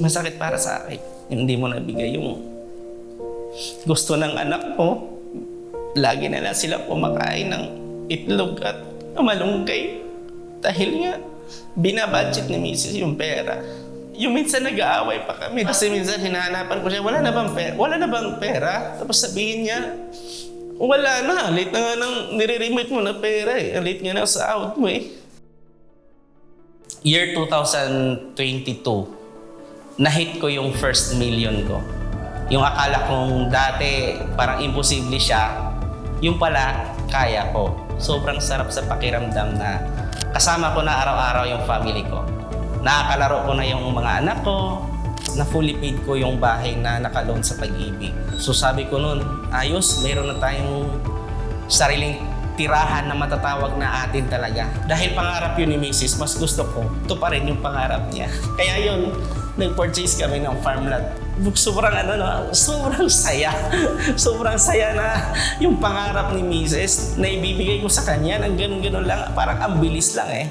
masakit para sa akin. Hindi mo nabigay yung gusto ng anak ko. Lagi na lang sila kumakain ng itlog at malunggay. Dahil nga, binabudget ni Mrs. yung pera. Yung minsan nag-aaway pa kami. Kasi minsan hinahanapan ko siya, wala na bang pera? Wala na bang pera? Tapos sabihin niya, wala na. Late na nga nang nire-remit mo na pera eh. Late nga na sa out mo eh. Year 2022, na-hit ko yung first million ko. Yung akala kong dati parang imposible siya, yung pala kaya ko. Sobrang sarap sa pakiramdam na kasama ko na araw-araw yung family ko. Nakakalaro ko na yung mga anak ko, na fully paid ko yung bahay na nakaloan sa pag-ibig. So sabi ko noon, ayos, mayroon na tayong sariling tirahan na matatawag na atin talaga. Dahil pangarap yun ni Mrs., mas gusto ko, ito pa rin yung pangarap niya. Kaya yun, nag-purchase kami ng farmland. Sobrang ano, no, sobrang saya. sobrang saya na yung pangarap ni Mrs. na ibibigay ko sa kanya ng ganun-ganun lang. Parang ang bilis lang eh.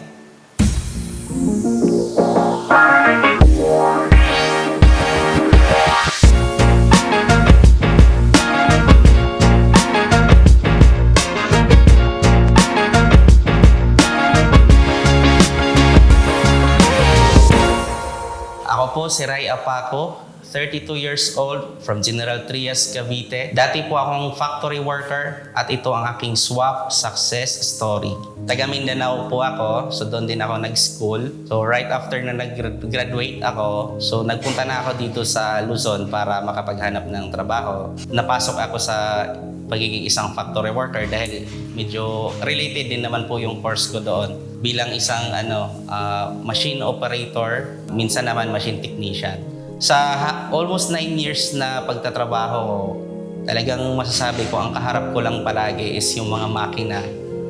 Po si Ray Apaco, 32 years old, from General Trias, Cavite. Dati po akong factory worker at ito ang aking swap success story. Taga Mindanao po ako, so doon din ako nag-school. So right after na nag-graduate ako, so nagpunta na ako dito sa Luzon para makapaghanap ng trabaho. Napasok ako sa pagiging isang factory worker dahil medyo related din naman po yung course ko doon bilang isang ano ah, machine operator, minsan naman machine technician. Sa almost 9 years na pagtatrabaho talagang masasabi ko ang kaharap ko lang palagi is yung mga makina.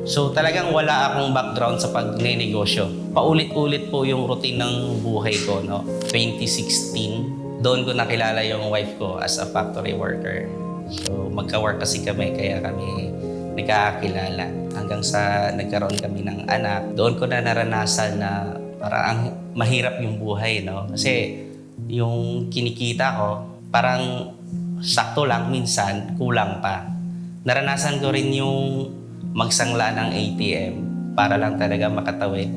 So talagang wala akong background sa pagnenegosyo. Paulit-ulit po yung routine ng buhay ko, no? 2016, doon ko nakilala yung wife ko as a factory worker. So magka-work kasi kami, kaya kami nagkakakilala. Hanggang sa nagkaroon kami ng anak, doon ko na naranasan na parang ang mahirap yung buhay, no? Kasi yung kinikita ko, parang sakto lang minsan, kulang pa. Naranasan ko rin yung magsangla ng ATM para lang talaga makatawid.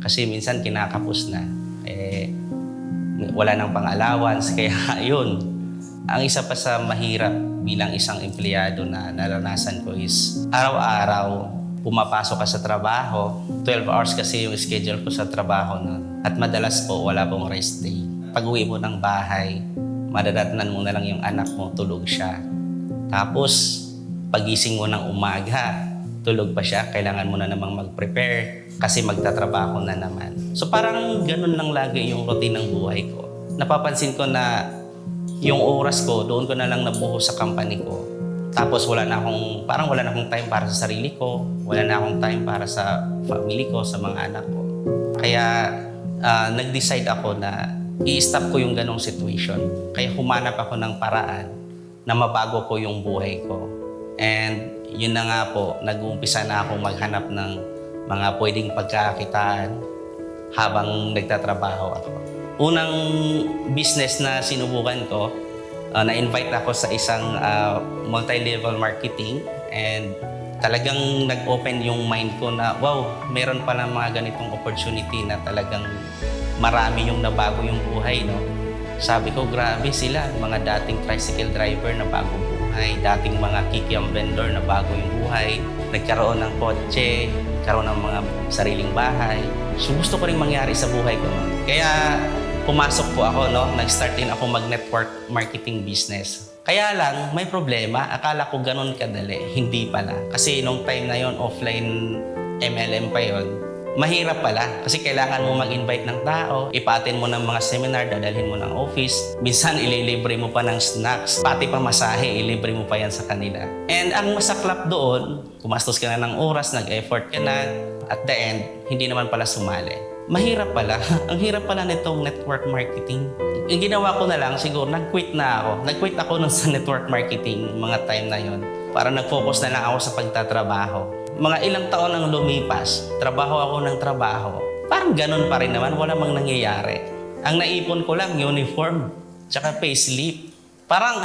Kasi minsan kinakapos na. Eh, wala nang pang-allowance. Kaya yun, ang isa pa sa mahirap bilang isang empleyado na naranasan ko is araw-araw pumapasok ka sa trabaho. 12 hours kasi yung schedule ko sa trabaho nun. At madalas po, wala pong rest day. Pag uwi mo ng bahay, madadatnan mo na lang yung anak mo, tulog siya. Tapos, pagising mo ng umaga, tulog pa siya, kailangan mo na namang mag-prepare kasi magtatrabaho na naman. So parang ganun lang lagi yung routine ng buhay ko. Napapansin ko na yung oras ko, doon ko na lang nabuhos sa company ko. Tapos wala na akong, parang wala na akong time para sa sarili ko, wala na akong time para sa family ko, sa mga anak ko. Kaya ah, nag-decide ako na i-stop ko yung ganong situation. Kaya humanap ako ng paraan na mabago ko yung buhay ko. And yun na nga po, nag-uumpisa na ako maghanap ng mga pwedeng pagkakakitaan habang nagtatrabaho ako. Unang business na sinubukan ko, uh, na-invite ako sa isang uh, multi-level marketing and talagang nag-open yung mind ko na wow, meron pala mga ganitong opportunity na talagang marami yung nabago yung buhay, no? Sabi ko, grabe sila, mga dating tricycle driver na bago buhay, dating mga kikiam vendor na bago yung buhay, nagkaroon ng kotse, nagkaroon ng mga sariling bahay. So gusto ko rin mangyari sa buhay ko. No? Kaya pumasok po ako, no? nag-start din ako mag-network marketing business. Kaya lang, may problema. Akala ko ganun kadali. Hindi pala. Kasi nung time na yon offline MLM pa yon mahirap pala. Kasi kailangan mo mag-invite ng tao, ipatin mo ng mga seminar, dadalhin mo ng office. Minsan, ililibre mo pa ng snacks. Pati pa masahe, ilibre mo pa yan sa kanila. And ang masaklap doon, kumastos ka na ng oras, nag-effort ka na, at the end, hindi naman pala sumali. Mahirap pala. ang hirap pala nitong network marketing. Yung ginawa ko na lang, siguro, nag-quit na ako. Nag-quit ako nun sa network marketing mga time na yon para nag-focus na lang ako sa pagtatrabaho mga ilang taon nang lumipas, trabaho ako ng trabaho, parang ganun pa rin naman, wala mang nangyayari. Ang naipon ko lang, uniform, tsaka payslip. Parang,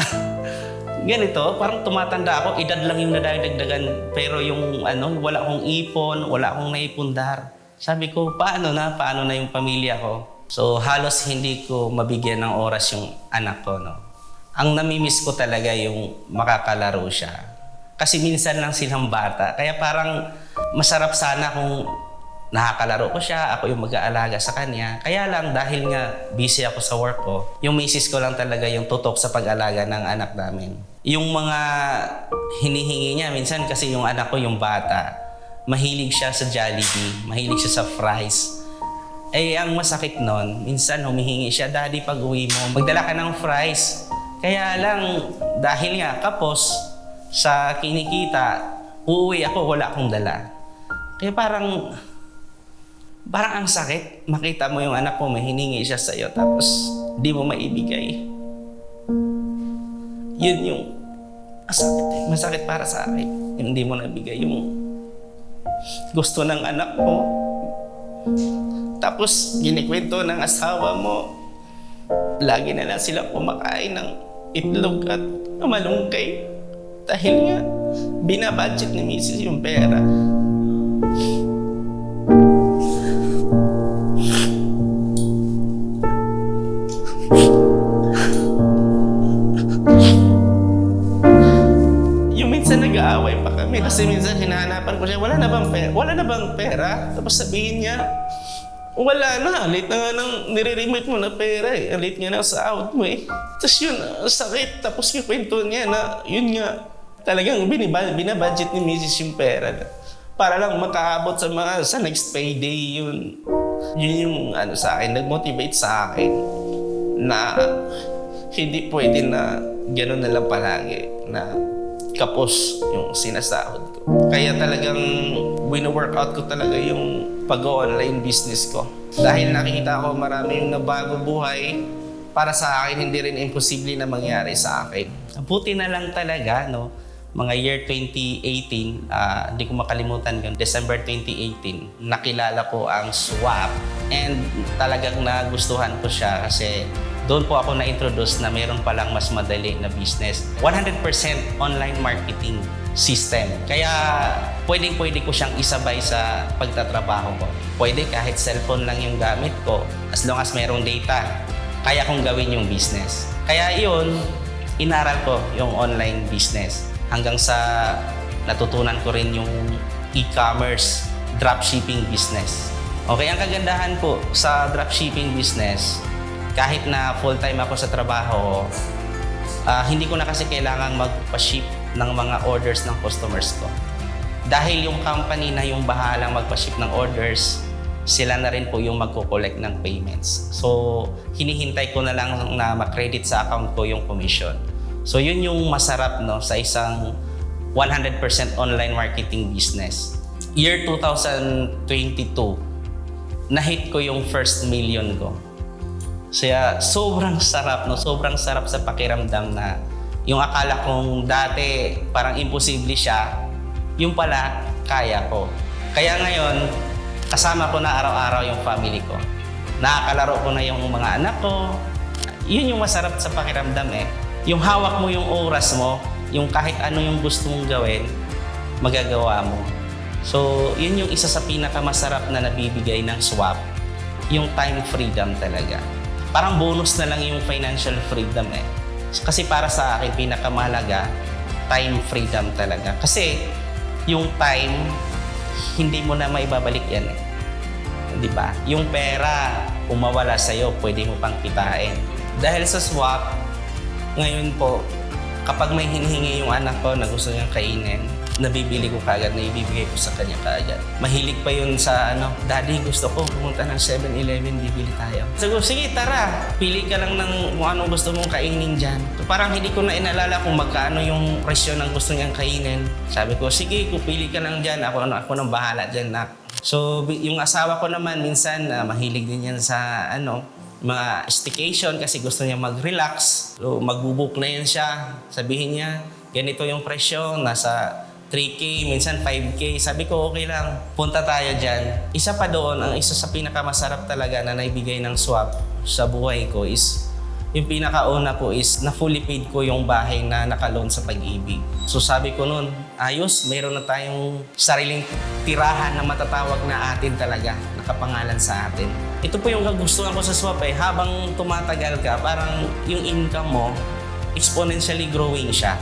ganito, parang tumatanda ako, edad lang yung nadagdagan, pero yung ano, wala akong ipon, wala akong naipundar. Sabi ko, paano na? Paano na yung pamilya ko? So, halos hindi ko mabigyan ng oras yung anak ko, no? Ang namimiss ko talaga yung makakalaro siya. Kasi minsan lang silang bata. Kaya parang masarap sana kung nakakalaro ko siya, ako yung mag-aalaga sa kanya. Kaya lang dahil nga busy ako sa work ko, yung misis ko lang talaga yung tutok sa pag-alaga ng anak namin. Yung mga hinihingi niya, minsan kasi yung anak ko yung bata, mahilig siya sa Jollibee, mahilig siya sa fries. Eh, ang masakit nun, minsan humihingi siya, Daddy, pag uwi mo, magdala ka ng fries. Kaya lang, dahil nga kapos sa kinikita, uuwi ako, wala akong dala. Kaya parang, parang ang sakit. Makita mo yung anak mo, may hiningi siya sa'yo, tapos di mo maibigay. Yun yung masakit, masakit para sa akin. Hindi mo nabigay yung gusto ng anak mo. Tapos, ginikwento ng asawa mo, lagi na lang sila kumakain ng itlog at malunggay. Dahil nga, binabudget ni Mrs. yung pera. Pera? Tapos sabihin niya, wala na, late na nga nang nire-remit mo na pera eh. Late nga na sa out mo eh. Tapos yun, sakit. Tapos yung kwento niya na, yun nga, talagang binibal, binabudget ni Mrs. yung pera. Para lang makaabot sa mga, sa next payday yun. Yun yung ano sa akin, nag-motivate sa akin na hindi pwede na gano'n na lang palagi na kapos yung sinasahod ko. Kaya talagang wino-workout ko talaga yung pag-online business ko. Dahil nakita ko marami yung nabago buhay, para sa akin hindi rin imposible na mangyari sa akin. Buti na lang talaga, no? Mga year 2018, ah, hindi ko makalimutan yun, December 2018, nakilala ko ang Swap and talagang nagustuhan ko siya kasi doon po ako na-introduce na mayroon palang mas madali na business. 100% online marketing system. Kaya pwedeng-pwede ko siyang isabay sa pagtatrabaho ko. Pwede kahit cellphone lang yung gamit ko as long as mayroong data. Kaya kong gawin yung business. Kaya yun, inaral ko yung online business. Hanggang sa natutunan ko rin yung e-commerce, dropshipping business. Okay, ang kagandahan po sa dropshipping business, kahit na full-time ako sa trabaho, ah, hindi ko na kasi kailangang magpa-ship ng mga orders ng customers ko. Dahil yung company na yung bahalang magpa-ship ng orders, sila na rin po yung magko-collect ng payments. So, hinihintay ko na lang na makredit sa account ko yung commission. So, yun yung masarap no, sa isang 100% online marketing business. Year 2022, na-hit ko yung first million ko. Kaya sobrang sarap, no? Sobrang sarap sa pakiramdam na yung akala kong dati parang imposible siya, yung pala kaya ko. Kaya ngayon, kasama ko na araw-araw yung family ko. Nakakalaro ko na yung mga anak ko. Yun yung masarap sa pakiramdam eh. Yung hawak mo yung oras mo, yung kahit ano yung gusto mong gawin, magagawa mo. So, yun yung isa sa pinakamasarap na nabibigay ng swap, yung time freedom talaga. Parang bonus na lang yung financial freedom eh. Kasi para sa akin, pinakamahalaga, time freedom talaga. Kasi yung time, hindi mo na maibabalik yan eh. Di ba? Yung pera, kung mawala sa'yo, pwede mo pang kitain. Dahil sa swap, ngayon po, kapag may hinihingi yung anak ko na gusto niyang kainin, nabibili ko kagad, na ibibigay ko sa kanya kagad. Mahilig pa yun sa ano, Daddy, gusto ko pumunta ng 7-Eleven, bibili tayo. Sabi sige, tara, pili ka lang ng kung anong gusto mong kainin dyan. So, parang hindi ko na inalala kung magkano yung presyo ng gusto niyang kainin. Sabi ko, sige, kung pili ka lang dyan, ako, ano, ako nang bahala dyan, nak. So, yung asawa ko naman, minsan, ah, mahilig din yan sa, ano, mga staycation kasi gusto niya mag-relax. So, magbubook na yan siya. Sabihin niya, ganito yung presyo, nasa 3K, minsan 5K. Sabi ko, okay lang, punta tayo dyan. Isa pa doon, ang isa sa pinakamasarap talaga na naibigay ng swap, sa buhay ko is yung pinakauna po is na fully paid ko yung bahay na nakaloan sa pag-ibig. So sabi ko noon, ayos, mayroon na tayong sariling tirahan na matatawag na atin talaga, nakapangalan sa atin. Ito po yung kagustuhan ko sa swap eh, habang tumatagal ka, parang yung income mo, exponentially growing siya.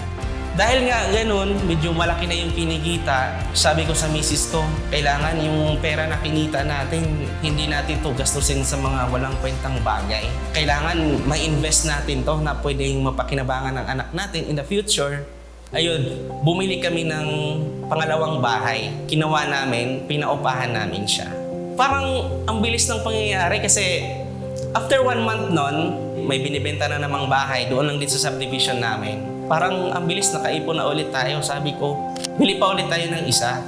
Dahil nga ganun, medyo malaki na yung kinikita, sabi ko sa misis ko, kailangan yung pera na kinita natin, hindi natin to gastusin sa mga walang kwentang bagay. Kailangan ma-invest natin to na pwedeng mapakinabangan ng anak natin in the future. Ayun, bumili kami ng pangalawang bahay. Kinawa namin, pinaupahan namin siya. Parang ang bilis ng pangyayari kasi after one month nun, may binibenta na namang bahay doon lang din sa subdivision namin parang ang bilis nakaipon na ulit tayo. Sabi ko, bili pa ulit tayo ng isa.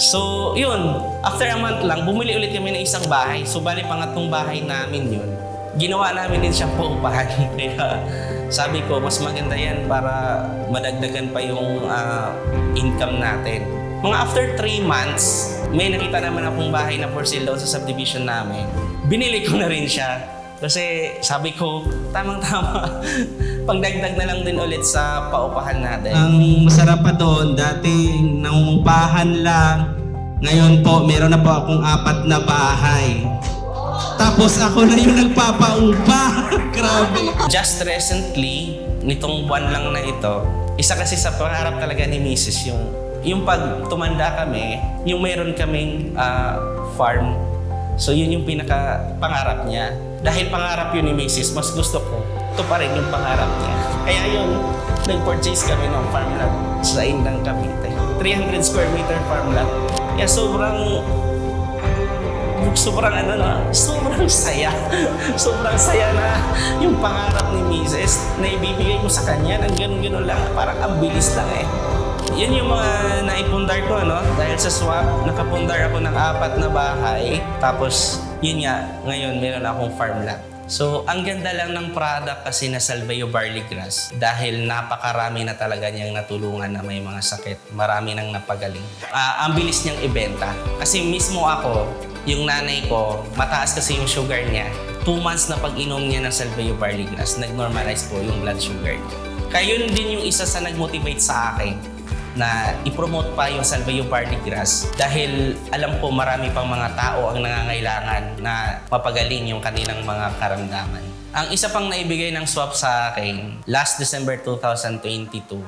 So, yun. After a month lang, bumili ulit kami ng isang bahay. So, bali pangatlong bahay namin yun. Ginawa namin din siyang paupahan. Kaya sabi ko, mas maganda yan para madagdagan pa yung ah, income natin. Mga after 3 months, may nakita naman akong bahay na for sale sa subdivision namin. Binili ko na rin siya. Kasi sabi ko, tamang-tama, pagdagdag na lang din ulit sa paupahan natin. Ang masarap pa doon, dati nangungupahan lang. Ngayon po, meron na po akong apat na bahay. Tapos ako na yung nagpapaupa. Grabe. Just recently, nitong buwan lang na ito, isa kasi sa pangarap talaga ni Mrs. yung yung pag tumanda kami, yung meron kaming ah, farm. So yun yung pinaka pangarap niya. Dahil pangarap yun ni Mrs. Mas gusto ko, ito pa rin yung pangarap niya. Kaya yun, nag-purchase kami ng farm lot sa Indang Cavite. 300 square meter farm lot. Kaya sobrang sobrang ano na, sobrang saya. sobrang saya na yung pangarap ni Mrs. na ibibigay ko sa kanya ng ganun-ganun lang. Parang ang bilis lang eh. Yan yung mga naipundar ko, ano? Dahil sa swap, nakapundar ako ng apat na bahay. Tapos, yun nga, ngayon meron akong farm lot. So, ang ganda lang ng product kasi na Salveo Barley Grass dahil napakarami na talaga niyang natulungan na may mga sakit. Marami nang napagaling. Ah, ang bilis niyang ibenta. Kasi mismo ako, yung nanay ko, mataas kasi yung sugar niya. Two months na pag-inom niya ng Salveo Barley Grass, nag-normalize po yung blood sugar niya. Yun din yung isa sa nag-motivate sa akin na i-promote pa yung Salveo Barley Grass dahil alam ko marami pang mga tao ang nangangailangan na mapagaling yung kanilang mga karamdaman. Ang isa pang naibigay ng swap sa akin, last December 2022,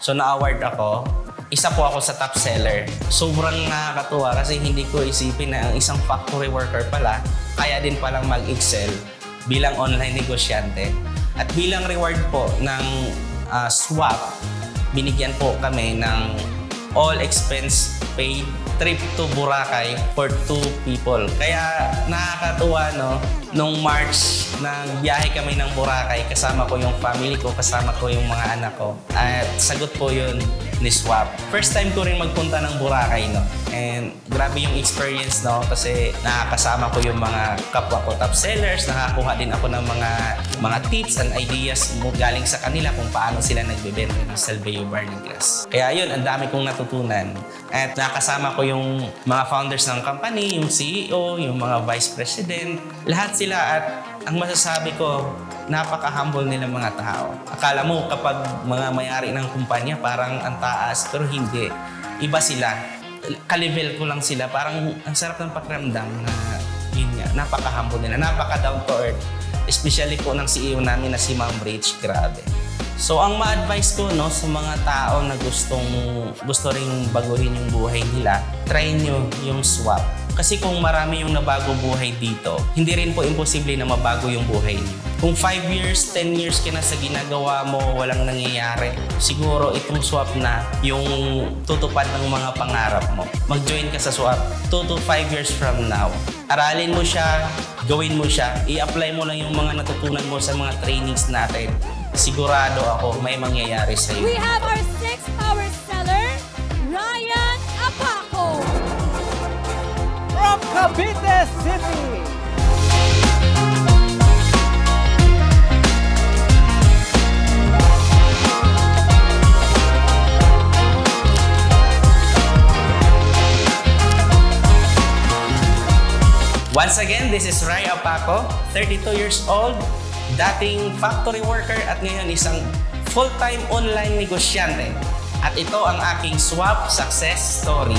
so na-award ako, isa po ako sa top seller. Sobrang nakakatuwa kasi hindi ko isipin na ang isang factory worker pala, kaya din palang mag-excel bilang online negosyante. At bilang reward po ng ah, swap, binigyan po kami ng all expense paid trip to Boracay for two people. Kaya nakakatuwa, no? Nung March, nagbiyahe kami ng Boracay, kasama ko yung family ko, kasama ko yung mga anak ko. At sagot po yun ni Swap. First time ko rin magpunta ng Boracay, no? And grabe yung experience, no? Kasi nakakasama ko yung mga kapwa ko top sellers, nakakuha din ako ng mga mga tips and ideas mo galing sa kanila kung paano sila nagbebenta ng Salveo Barley Grass. Kaya yun, ang dami kong natutunan. At nakasama ko yung mga founders ng company, yung CEO, yung mga vice president, lahat sila at ang masasabi ko, napaka-humble nila mga tao. Akala mo kapag mga may-ari ng kumpanya parang ang taas, pero hindi. Iba sila. Ka-level ko lang sila. Parang ang sarap ng pakiramdam na yun nga, napaka-humble nila, napaka-down to earth. Especially po ng CEO namin na si Ma'am Rich, grabe. So ang ma-advise ko no sa mga tao na gustong gusto ring baguhin yung buhay nila, try nyo yung swap. Kasi kung marami yung nabago buhay dito, hindi rin po imposible na mabago yung buhay niyo. Kung 5 years, 10 years ka na sa ginagawa mo, walang nangyayari, siguro itong swap na yung tutupad ng mga pangarap mo. Mag-join ka sa swap 2 to 5 years from now. Aralin mo siya, gawin mo siya, i-apply mo lang yung mga natutunan mo sa mga trainings natin. Sigurado ako may mangyayari sa iyo. We have our sixth power seller, Ryan Apaco. from Cavite City. Once again, this is Rai Apaco, 32 years old, dating factory worker at ngayon isang full-time online negosyante. At ito ang aking swap success story.